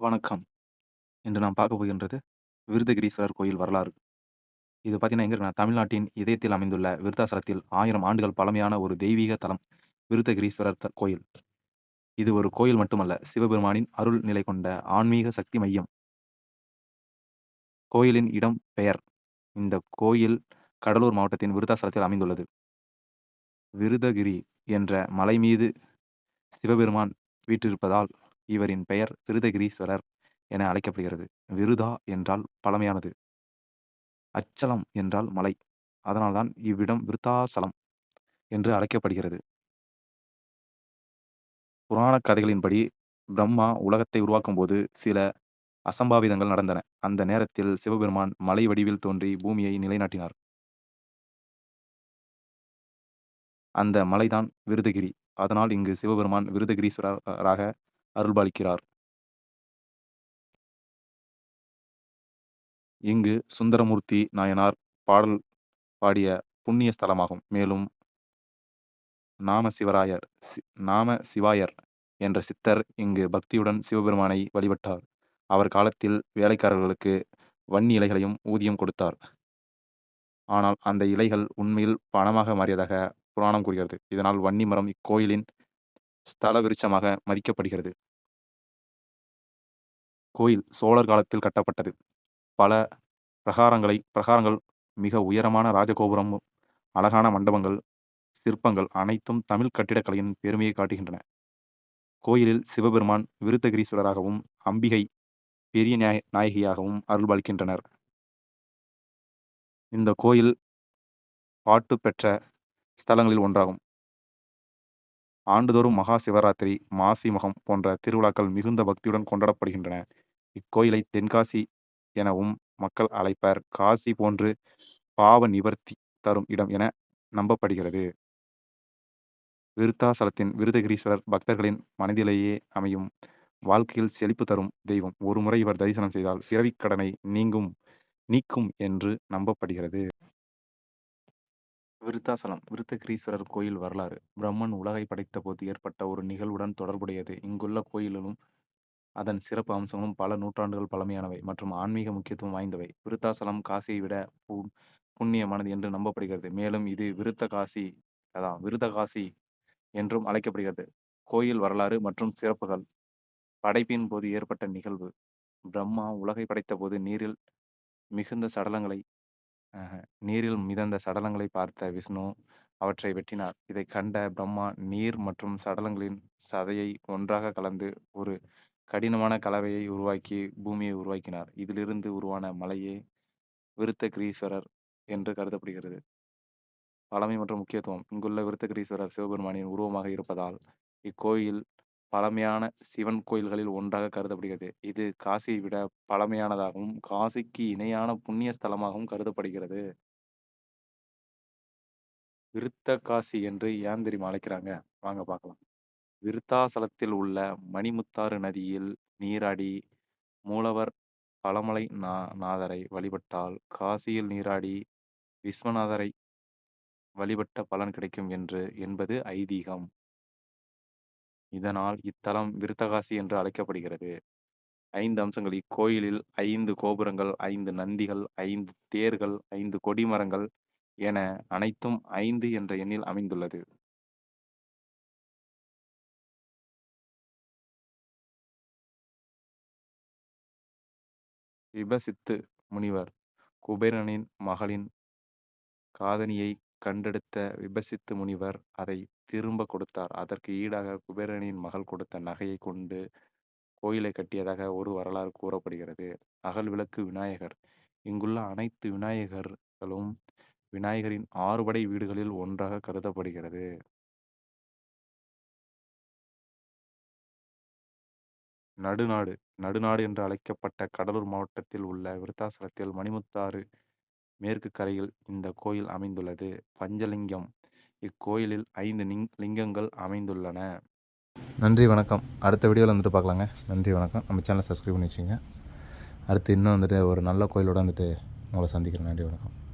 வணக்கம். இன்று நாம் பார்க்க போகின்றது விருதகிரீஸ்வரர் கோயில் வரலாறு. இது பார்த்தீங்கன்னா, எங்க தமிழ்நாட்டின் இதயத்தில் அமைந்துள்ள விருத்தாசலத்தில் ஆயிரம் ஆண்டுகள் பழமையான ஒரு தெய்வீக தலம் விருத்தகிரீஸ்வரர் கோயில். இது ஒரு கோயில் மட்டுமல்ல, சிவபெருமானின் அருள் நிலை கொண்ட ஆன்மீக சக்தி மையம். கோயிலின் இடம் பெயர் இந்த கோயில் கடலூர் மாவட்டத்தின் விருத்தாசலத்தில் அமைந்துள்ளது. விருதகிரி என்ற மலை மீது சிவபெருமான் வீற்றிருப்பதால் இவரின் பெயர் திருதகிரீஸ்வரர் என அழைக்கப்படுகிறது. விருதா என்றால் பழமையானது. அச்சலம் என்றால் மலை. அதனால்தான் இவ்விடம் விருத்தாசலம் என்று அழைக்கப்படுகிறது. புராணக் கதைகளின்படி பிரம்மா உலகத்தை உருவாக்கும் போது சில அசம்பாவிதங்கள் நடந்தன. அந்த நேரத்தில் சிவபெருமான் மலை வடிவில் தோன்றி பூமியை நிலைநாட்டினார். அந்த மலைதான் விருதகிரி. அதனால் இங்கு சிவபெருமான் விருதகிரீஸ்வரராக அருள்பாலிக்கிறார். இங்கு சுந்தரமூர்த்தி நாயனார் பாடல் பாடிய புண்ணிய ஸ்தலமாகும். மேலும் நாமசிவராயர் சி நாம சிவாயர் என்ற சித்தர் இங்கு பக்தியுடன் சிவபெருமானை வழிபட்டார். அவர் காலத்தில் வேலைக்காரர்களுக்கு வன்னி இலைகளையும் ஊதியம் கொடுத்தார். ஆனால் அந்த இலைகள் உண்மையில் பணமாக மாறியதாக புராணம் கூறுகிறது. இதனால் வன்னி மரம் இக்கோயிலின் ஸ்தல விருட்சமாக மதிக்கப்படுகிறது. கோயில் சோழர் காலத்தில் கட்டப்பட்டது. பல பிரகாரங்களை பிரகாரங்கள், மிக உயரமான ராஜகோபுரம், அழகான மண்டபங்கள், சிற்பங்கள் அனைத்தும் தமிழ் கட்டிடக்கலையின் பெருமையை காட்டுகின்றன. கோயிலில் சிவபெருமான் விருத்தகிரீஸ்வரராகவும், அம்பிகை பெரிய நாய நாயகியாகவும் அருள்பாலிக்கின்றனர். இந்த கோயில் பாட்டு பெற்ற ஸ்தலங்களில் ஒன்றாகும். ஆண்டுதோறும் மகா சிவராத்திரி, மாசி மகம் போன்ற திருவிழாக்கள் மிகுந்த பக்தியுடன் கொண்டாடப்படுகின்றன. இக்கோயிலை தென்காசி எனவும் மக்கள் அழைப்பர். காசி போன்று பாவ நிவர்த்தி தரும் இடம் என நம்பப்படுகிறது. விருத்தாசலத்தின் விருதகிரீஸ்வரர் பக்தர்களின் மனதிலேயே அமையும் வாழ்க்கையில் செழிப்பு தரும் தெய்வம். ஒருமுறை இவர் தரிசனம் செய்தால் பிறவிக் கடனை நீங்கும் நீக்கும் என்று நம்பப்படுகிறது. விருத்தாசலம் விருத்தகிரீஸ்வரர் கோயில் வரலாறு பிரம்மன் உலகை படைத்தபோது ஏற்பட்ட ஒரு நிகழ்வுடன் தொடர்புடையது. இங்குள்ள கோயிலும் அதன் சிறப்பு அம்சங்களும் பல நூற்றாண்டுகள் பழமையானவை மற்றும் ஆன்மீக முக்கியத்துவம் வாய்ந்தவை. விருத்தாசலம் காசியை விட பு புண்ணியமானது என்று நம்பப்படுகிறது. மேலும் இது விருத்த காசி அதான் விருதகாசி என்றும் அழைக்கப்படுகிறது. கோயில் வரலாறு மற்றும் சிறப்புகள் படைப்பின் போது ஏற்பட்ட நிகழ்வு பிரம்மா உலகை படைத்தபோது நீரில் மிகுந்த சடலங்களை நீரில் மிதந்த சடலங்களை பார்த்த விஷ்ணு அவற்றை வெட்டினார். இதைக் கண்ட பிரம்மா நீர் மற்றும் சடலங்களின் சதையை ஒன்றாக கலந்து ஒரு கடினமான கலவையை உருவாக்கி பூமியை உருவாக்கினார். இதிலிருந்து உருவான மலையே விருத்தகிரீஸ்வரர் என்று கருதப்படுகிறது. பழமை மற்றும் முக்கியத்துவம் இங்குள்ள விருத்தகிரீஸ்வரர் சிவபெருமானின் உருவமாக இருப்பதால் இக்கோயில் பழமையான சிவன் கோயில்களில் ஒன்றாக கருதப்படுகிறது. இது காசியை விட பழமையானதாகவும், காசிக்கு இணையான புண்ணிய ஸ்தலமாகவும் கருதப்படுகிறது. விருத்தகாசி என்று ஏன் தெரியுமா அழைக்கிறாங்க? வாங்க பார்க்கலாம். விருத்தாசலத்தில் உள்ள மணிமுத்தாறு நதியில் நீராடி மூலவர் பழமலை நா நாதரை வழிபட்டால், காசியில் நீராடி விஸ்வநாதரை வழிபட்ட பலன் கிடைக்கும் என்று என்பது ஐதீகம். இதனால் இத்தலம் விருத்தகாசி என்று அழைக்கப்படுகிறது. ஐந்து அம்சங்கள் இக்கோயிலில் ஐந்து கோபுரங்கள், ஐந்து நந்திகள், ஐந்து தேர்கள், ஐந்து கொடிமரங்கள் என அனைத்தும் ஐந்து என்ற எண்ணில் அமைந்துள்ளது. விபசித்து முனிவர் குபேரனின் மகளின் காதனியை கண்டெடுத்த விபசித்து முனிவர் அதை திரும்ப கொடுத்தார். அதற்கு ஈடாக குபேரனின் மகள் கொடுத்த நகையை கொண்டு கோயிலை கட்டியதாக ஒரு வரலாறு கூறப்படுகிறது. அகல் விளக்கு விநாயகர் இங்குள்ள அனைத்து விநாயகர்களும் விநாயகரின் ஆறுபடை வீடுகளில் ஒன்றாக கருதப்படுகிறது. நடுநாடு நடுநாடு என்று அழைக்கப்பட்ட கடலூர் மாவட்டத்தில் உள்ள விருத்தாசலத்தில் மணிமுத்தாறு மேற்கு கரையில் இந்த கோயில் அமைந்துள்ளது. பஞ்சலிங்கம் இக்கோயிலில் ஐந்து லிங் லிங்கங்கள் அமைந்துள்ளன. நன்றி வணக்கம். அடுத்த வீடியோவில் வந்துட்டு பார்க்கலாங்க. நன்றி வணக்கம். நம்ம சேனலை சப்ஸ்கிரைப் பண்ணி வச்சுங்க. அடுத்து இன்னும் வந்துட்டு ஒரு நல்ல கோயிலோட வந்துட்டு உங்களை சந்திக்கிறேன். நன்றி வணக்கம்.